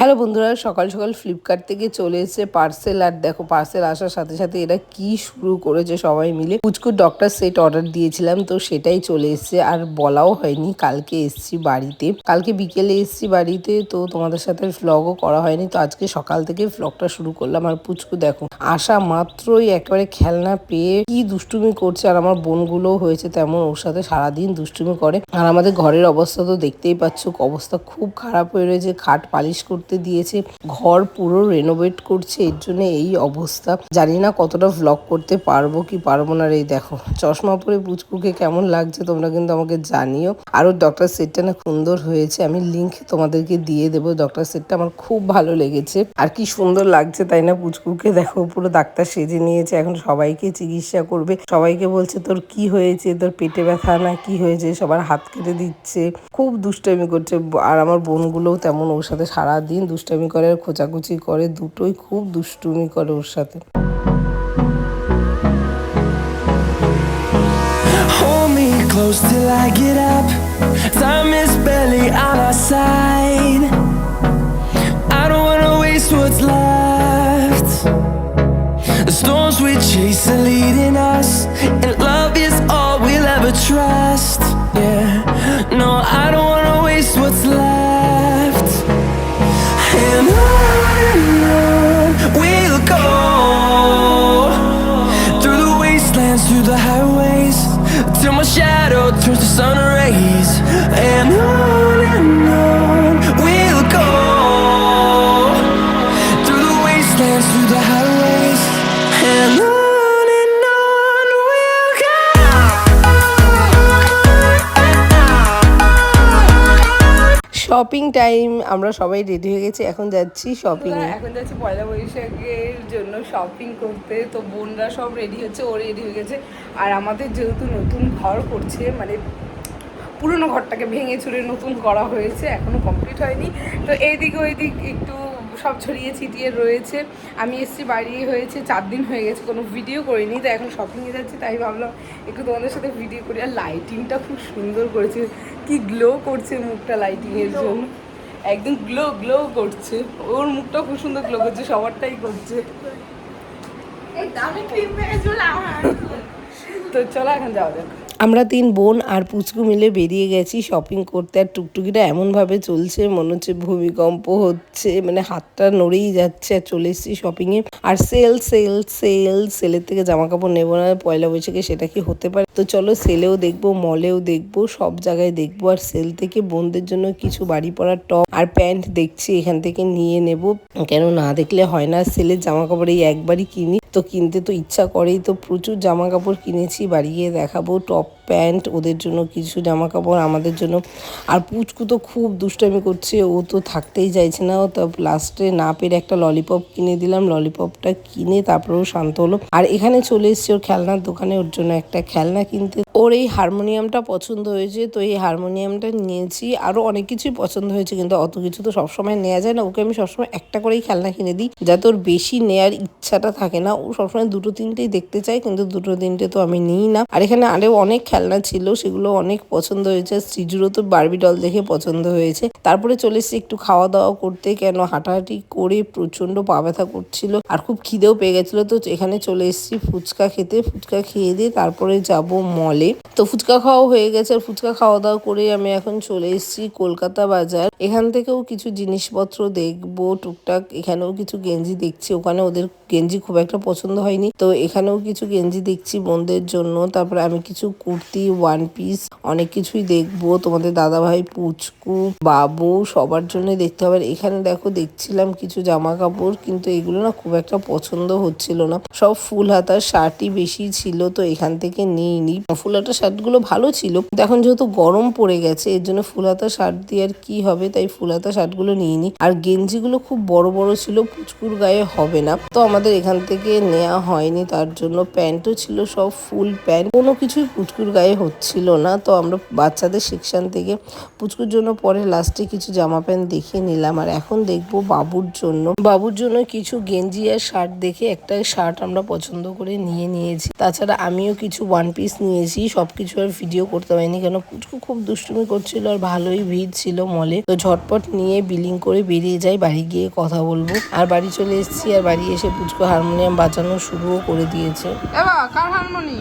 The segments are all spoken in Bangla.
হ্যালো বন্ধুরা, সকাল সকাল ফ্লিপকার্ট থেকে চলে এসেছে পার্সেল আর দেখো পার্সেল আসার সাথে সাথে এরা কি শুরু করেছে সবাই মিলে। পুচকুর ডক্টর সেট অর্ডার দিয়েছিলাম, তো সেটাই চলে এসেছে আর বলাও হয়নি, কালকে এসছি বাড়িতে। কালকে বিকেলে এসছি বাড়িতে, তো তোমাদের সাথে ভ্লগও করা হয়নি, তো আজকে সকাল থেকে ভ্লগটা শুরু করলাম। আর পুচকু দেখো আসা মাত্রই একেবারে খেলনা পেয়ে কি দুষ্টুমি করছে, আর আমার বোনগুলোও হয়েছে তেমন, ওর সাথে সারাদিন দুষ্টুমি করে। আর আমাদের ঘরের অবস্থা তো দেখতেই পাচ্ছ, অবস্থা খুব খারাপ হয়ে রয়েছে, খাট পালিশ করতে দিয়েছে, ঘর পুরো রেনোভেট করছে, এর জন্য এই অবস্থা। জানি না কতটা ভ্লগ করতে পারব কি পারব না রে, এই দেখো, চশমা পরে পুচকুকে কেমন লাগছে তোমরা কিন্তু আমাকে জানিও। আর ওর ডক্টর সেটটা না সুন্দর হয়েছে, আমি লিঙ্ক তোমাদেরকে দিয়ে দেবো ডক্টর সেটটা আমার খুব ভালো লেগেছে। আর কি সুন্দর লাগছে তাই না পুচকুকে, দেখো, পুরো ডাক্তার সেজে নিয়েছে, এখন সবাইকে চিকিৎসা করবে। সবাইকে বলছে, তোর কি হয়েছে? তোর পেটে ব্যথা না কি হয়েছে? সবার হাত কেটে দিচ্ছে। খুব দুষ্টামি করছে, আর আমার বোনগুলোও তেমন ওর সাথে সারাদিন দুষ্টামি করে আর খোঁচাখুচি করে দুটোই খুব দুষ্টুমি করে ওর সাথে close till I get up. Time is barely on our side. I don't wanna waste what's left. The storms we chase are leading shopping time আমরা সবাই রেডি হয়ে গেছি, এখন যাচ্ছি শপিং এখন যাচ্ছি পয়লা বৈশাখের জন্য শপিং করতে, তো বোনরা সব রেডি হচ্ছে, ও রেডি হয়ে গেছে। আর আমাদের যেহেতু নতুন ঘর করছে মানে পুরনো ঘরটাকে ভেঙে চুরে নতুন করা হয়েছে, এখনও কমপ্লিট হয়নি। তো এইদিকে ওইদিক একটু সব ছড়িয়ে ছিটিয়ে রয়েছে। আমি এসছি বাড়ি হয়েছে চার দিন হয়ে গেছে কোনো ভিডিও করিনি তো এখন শপিংয়ে যাচ্ছি তাই ভাবলাম একটু তোমাদের সাথে ভিডিও করি। আর লাইটিংটা খুব সুন্দর করেছে কি গ্লো করছে মুখটা লাইটিংয়ের জন্য। একদম গ্লো গ্লো করছে। ওর মুখটা খুব সুন্দর গ্লো করছে সবারটাই করছে। তো চলো এখন যাওয়া যাক। আমরা তিন বোন আর পুচকু মিলে বেরিয়ে গেছি শপিং করতে। আর টুকটুকিটা এমনভাবে চলছে, মনে হচ্ছে ভূমিকম্প হচ্ছে মানে হাতটা নড়েই যাচ্ছে। আর চলে এসেছি শপিংয়ে আর সেল সেল সেল সেলের থেকে জামা কাপড় নেব না, পয়লা বৈশাখে সেটা কি হতে পারে? তো চলো সেলেও দেখব মলেও দেখব, সব জায়গায় দেখব। আর সেল থেকে বোনদের জন্য কিছু বাড়ি পরার টপ আর প্যান্ট দেখছি, এখান থেকে নিয়ে নেব। কেন না দেখলে হয় না সেলের জামা কাপড় এই একবারই কিনি। তো কিনতে তো ইচ্ছা করেই। তো প্রচুর জামা কাপড় কিনেছি, বাড়ি গিয়ে দেখাবো। টপ প্যান্ট ওদের জন্য কিছু জামা কাপড় আমাদের জন্য। আর পুচকু তো খুব দুষ্টামি করছে, ও তো থাকতেই চাইছে না। তো লাস্টে না পেরে একটা ললিপপ কিনে দিলাম। ললিপপটা কিনে তারপরেও শান্ত হলো। আর এখানে চলে এসছে ওর খেলনার দোকানে, ওর জন্য একটা খেলনা কিনতে। ওর এই হারমোনিয়ামটা পছন্দ হয়েছে, তো এই হারমোনিয়ামটা নিয়েছি। আরও অনেক কিছুই পছন্দ হয়েছে, কিন্তু অত কিছু তো সবসময় নেওয়া যায় না। ওকে আমি সবসময় একটা করেই খেলনা কিনে দিই, যাতে ওর বেশি নেয়ার ইচ্ছাটা থাকে না। ও সবসময় দুটো তিনটেই দেখতে চায়, কিন্তু দুটো তিনটে তো আমি নিই না। আর এখানে আরও অনেক খেলনা ছিল, সেগুলো অনেক পছন্দ হয়েছে। শ্রীজুরও তো বারবি ডল দেখে পছন্দ হয়েছে। তারপরে চলে এসেছি একটু খাওয়া দাওয়া করতে, কেন হাঁটাহাঁটি করে প্রচণ্ড পা ব্যথা করছিল আর খুব খিদেও পেয়ে গেছিল। তো এখানে চলে এসেছি ফুচকা খেতে। ফুচকা খেয়ে দিয়ে তারপরে যাব মলে তো ফুচকা খাওয়া হয়ে গেছে। আর ফুচকা খাওয়া দাওয়া করে আমি এখন চলে এসেছি কলকাতা বাজার। এখান থেকেও কিছু জিনিসপত্র দেখব। টুকটাক এখানেও কিছু গেঞ্জি দেখছি। ওখানে ওদের গেঞ্জি খুব একটা পছন্দ হয়নি। তো এখানেও কিছু গেঞ্জি দেখছি বোনদের জন্য। তারপরে আমি কিছু কুর্তি ওয়ান পিস অনেক কিছুই দেখব। তোমাদের দাদা ভাই পুচকু, বাবু সবার জন্য দেখতে হবে। এখানে দেখো দেখছিলাম কিছু জামা কাপড় কিন্তু এগুলো না খুব একটা পছন্দ হচ্ছিল না। সব ফুল হাতার, শার্টই বেশি ছিল। তো এখান থেকে নিইনি। ফুল হাতার শার্টগুলো ভালো ছিল। এখন যেহেতু গরম পড়ে গেছে, এর জন্য ফুল হাতা শার্ট দিয়ে আর কি হবে? তাই ফুল হাতা শার্টগুলো নিইনি আর গেঞ্জিগুলো খুব বড় বড় ছিল, পুচকুর গায়ে হবে না। তো আমাদের এখান থেকে নেওয়া হয়নি, তার জন্য প্যান্টও ছিল সব ফুল প্যান্ট। কোনো কিছুই পুচকুর গায়ে হচ্ছিল না। তো আমরা বাচ্চাদের সেকশন থেকে পুচকুর জন্য পরে লাস্টে কিছু জামা প্যান্ট দেখে নিলাম। আর এখন দেখব বাবুর জন্য। বাবুর জন্য কিছু গেঞ্জি আর শার্ট দেখে একটা শার্ট আমরা পছন্দ করে নিয়ে নিয়েছি। তাছাড়া আমিও কিছু ওয়ান পিস নিয়েছি। নিয়েছি সব কিছু আর ভিডিও করতে পারিনি কেন? পুচকু খুব দুষ্টুমি করছিল আর ভালোই ভিড় ছিল মলে তো ঝটপট নিয়ে বিলিং করে বেরিয়ে যাই, বাড়ি গিয়ে কথা বলব। আর বাড়ি চলে এসেছি আর বাড়ি এসে পুচকু হারমোনিয়াম বাজানো শুরুও করে দিয়েছে। কার হারমোনি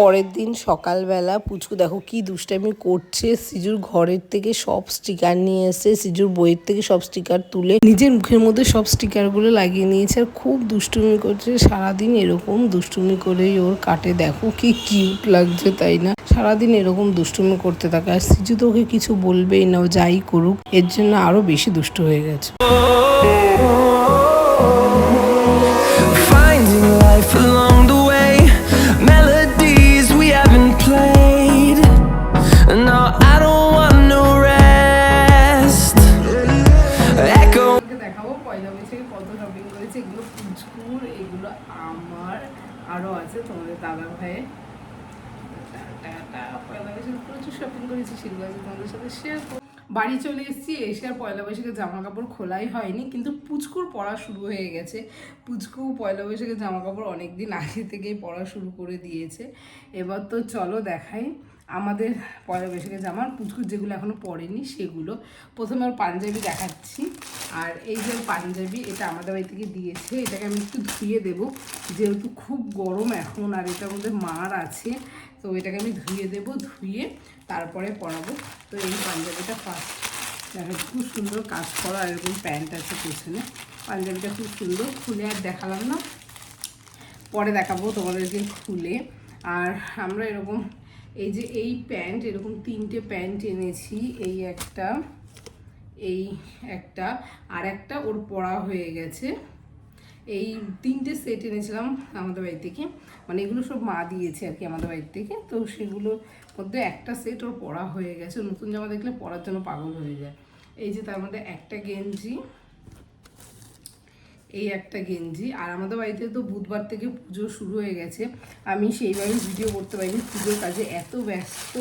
পরের দিন সকালবেলা পুচকু দেখো কি দুষ্টামি করছে। সিজুর ঘরের থেকে সব স্টিকার নিয়ে এসে, সিজুর বইয়ের থেকে সব স্টিকার তুলে নিজের মুখের মধ্যে সব স্টিকারগুলো লাগিয়ে নিয়েছে আর খুব দুষ্টুমি করছে। সারাদিন এরকম দুষ্টুমি করেই ওর কাটে। দেখো কি কিউট লাগছে তাই না? সারাদিন এরকম দুষ্টুমি করতে থাকে আর সিজু তো ওকে কিছু বলবেই না, ও যাই করুক, এর জন্য আরও বেশি দুষ্ট হয়ে গেছে। শপিং করেছি সেগুলো আছে তোমাদের সাথে শেয়ার করব। বাড়ি চলে এসেছি, এসে আর পয়লা বৈশাখে জামা কাপড় খোলাই হয়নি, কিন্তু পুচকুর পড়া শুরু হয়ে গেছে। পুচকু পয়লা বৈশাখে জামা কাপড় অনেক দিন আগে থেকেই পড়া শুরু করে দিয়েছে। এবার তো চলো দেখাই আমাদের পয়লা বৈশাখে জামা। আর পুচকুর যেগুলো এখনও পরেনি, সেগুলো প্রথমে ওর পাঞ্জাবি দেখাচ্ছি। আর এই যে পাঞ্জাবি, এটা আমাদের বাড়ি থেকে দিয়েছে। এটাকে আমি একটু ধুয়ে দেবো, যেহেতু খুব গরম এখন, আর এটার মধ্যে মার আছে। তো এটাকে আমি ধুয়ে দেবো, ধুয়ে তারপরে পরাবো। তো এই পাঞ্জাবিটা ফার্স্ট দেখো খুব সুন্দর কাজ করা এরকম প্যান্ট আছে পেছনে। পাঞ্জাবিটা খুব সুন্দর খুলে আর দেখালাম না। পরে দেখাবো তোমাদেরকে খুলে। আর আমরা এরকম এই যে এই প্যান্ট, এরকম তিনটে প্যান্ট এনেছি। এই একটা এই একটা, আর একটা ওর পড়া হয়ে গেছে। এই তিনটে সেট এনেছিলাম আমাদের বাড়ি থেকে। মানে এগুলো সব মা দিয়েছে আর কি আমাদের বাড়ি থেকে। তো সেগুলোর মধ্যে একটা সেট ওর পড়া হয়ে গেছে। নতুন জামা দেখলে পরার জন্য পাগল হয়ে যায়। এই যে তার মধ্যে একটা গেঞ্জি এই একটা গেঞ্জি। আর আমাদের বাড়িতে তো বুধবার থেকে পুজো শুরু হয়ে গেছে। আমি সেইভাবে ভিডিও করতে পারিনি। পুজোর কাজে এত ব্যস্ত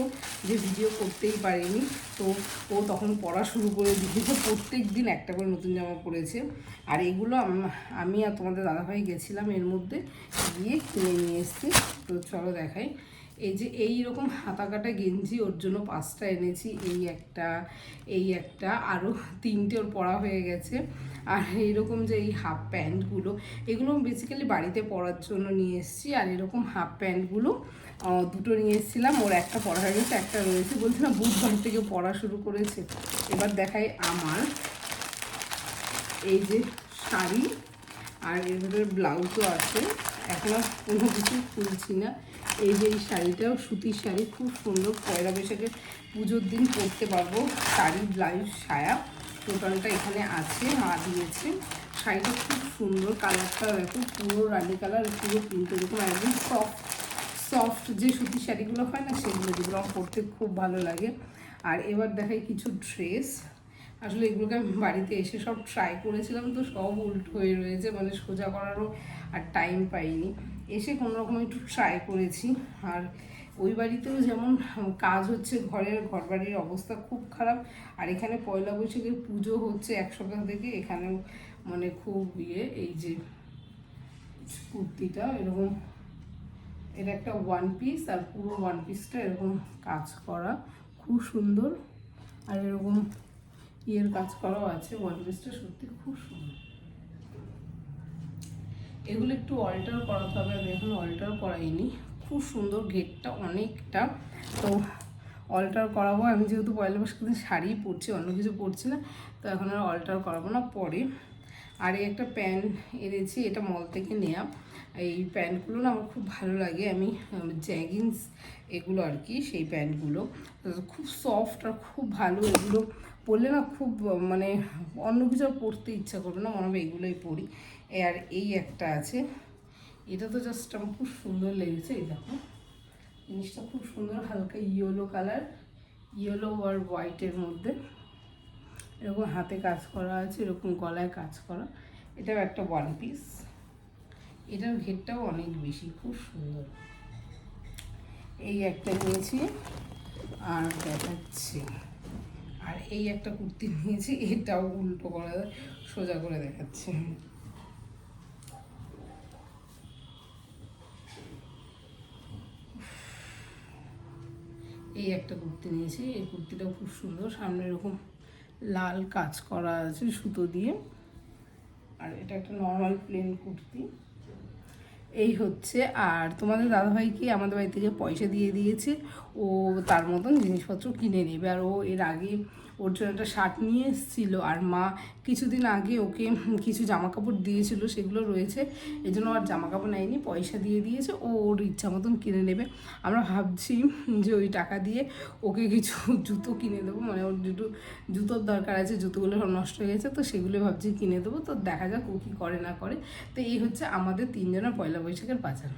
যে ভিডিও করতেই পারিনি। তো ও তখন পড়া শুরু করে দিয়েছে। প্রত্যেক দিন একটা করে নতুন জামা পরেছে আর এগুলো আমি আর তোমাদের দাদাভাই গেছিলাম এর মধ্যে গিয়ে কিনে নিয়ে এসেছি। তো চলো দেখাই। এই যে এই রকম হাতা কাটা গেঞ্জি, ওর জন্য পাঁচটা এনেছি, এই একটা এই একটা আরও তিনটে ওর পরা হয়ে গেছে। আর এইরকম যে এই হাফ প্যান্টগুলো, এগুলো বেসিক্যালি বাড়িতে পরার জন্য নিয়ে এসেছি। আর এরকম হাফ প্যান্টগুলো দুটো নিয়ে এসেছিলাম। ওর একটা পরা হয়ে গেছে, একটা রয়েছে বলছি না, বুধবার থেকে পড়া শুরু করেছে। এবার দেখাই আমার। এই যে শাড়ি, আর এর ভেতরে ব্লাউজও আছে। এখন কোনো কিছু খুলছি না। এই যে এই শাড়িটাও, সুতির শাড়ি, খুব সুন্দর পয়লা বৈশাখে পুজোর দিন পরতে পারব। শাড়ি, ব্লাউজ, সায়া, টোটালটা এখানে আছে, মা দিয়েছে। শাড়িটা খুব সুন্দর কালারটা দেখো, পুরো রানি কালার পুরো পিঙ্ক এরকম একদম সফট সফট যে সুতির শাড়িগুলো হয় না, সেগুলো যেগুলো আমার পরতে খুব ভালো লাগে। আর এবার দেখাই কিছু ড্রেস আসলে এগুলোকে আমি বাড়িতে এসে সব ট্রাই করেছিলাম, তো সব উল্টো হয়ে রয়েছে মানে সোজা করারও আর টাইম পাইনি। এসে কোনো রকম একটু ট্রাই করেছি। আর ওই বাড়িতেও যেমন কাজ হচ্ছে, ঘরের ঘর বাড়ির অবস্থা খুব খারাপ। আর এখানে পয়লা বৈশাখের পুজো হচ্ছে এক সপ্তাহ থেকে। এখানেও মানে খুব ইয়ে এই যে কুর্তিটা এরকম এটা একটা ওয়ান পিস আর পুরো ওয়ান পিসটা এরকম কাজ করা। খুব সুন্দর। আর এরকম ইয়ের কাজ করাও আছে ওয়ান পিসটা সত্যি খুব সুন্দর। এগুলো একটু অল্টার করাতে হবে, আমি এখন অল্টার করাইনি। খুব সুন্দর গেটটা অনেকটা। তো অল্টার করাবো, আমি যেহেতু পয়লা দিন শাড়ি পরছি, অন্য কিছু পরছি না, তো এখন আর অল্টার করাবো না, পরে। আর এই একটা প্যান্ট এনেছি, এটা মল থেকে নেওয়া এই প্যান্টগুলো না আমার খুব ভালো লাগে, আমি জ্যাগিন্স এগুলো আর কি, সেই প্যান্টগুলো। খুব সফট আর খুব ভালো এগুলো। পরলে না খুব মানে অন্য কিছু পরতে ইচ্ছা করবে না, মনে হবে এগুলোই পরি আর এই একটা আছে। এটা তো জাস্ট আমার খুব সুন্দর লেগেছে, এই দেখো। জিনিসটা খুব সুন্দর, হালকা ইয়েলো কালার ইয়েলো আর হোয়াইটের মধ্যে। এরকম হাতে কাজ করা আছে, এরকম গলায় কাজ করা। এটাও একটা ওয়ান পিস এটার ঘেরটাও অনেক বেশি, খুব সুন্দর। এই একটা নিয়েছি। আর দেখাচ্ছি। আর এই একটা কুর্তি নিয়েছি, এটাও উল্টো করে সোজা করে দেখাচ্ছে। এই একটা কুর্তি নিয়েছি, এই কুর্তিটাও খুব সুন্দর, সামনে এরকম লাল কাজ করা আছে সুতো দিয়ে। আর এটা একটা নর্মাল প্লেন কুর্তি। এই হচ্ছে। আর তোমাদের দাদাভাইকে আমাদের বাড়ি থেকে পয়সা দিয়ে দিয়েছে, ও তার মতন জিনিসপত্র কিনে নেবে। আর ও এর আগে ওর জন্য একটা শার্ট নিয়ে এসেছিল আর মা কিছুদিন আগে ওকে কিছু জামা কাপড় দিয়েছিল, সেগুলো রয়েছে। এই জন্য আর জামা কাপড় নেয়নি, পয়সা দিয়ে দিয়েছে, ও ওর ইচ্ছা মতন কিনে নেবে। আমরা ভাবছি যে ওই টাকা দিয়ে ওকে কিছু জুতো কিনে দেবো মানে ওর দুটো জুতোর দরকার আছে, জুতোগুলো সব নষ্ট হয়ে গেছে, তো সেগুলো ভাবছি কিনে দেবো। তো দেখা যাক ও কী করে না করে। তো এই হচ্ছে আমাদের তিনজনের পয়লা বৈশাখের বাজার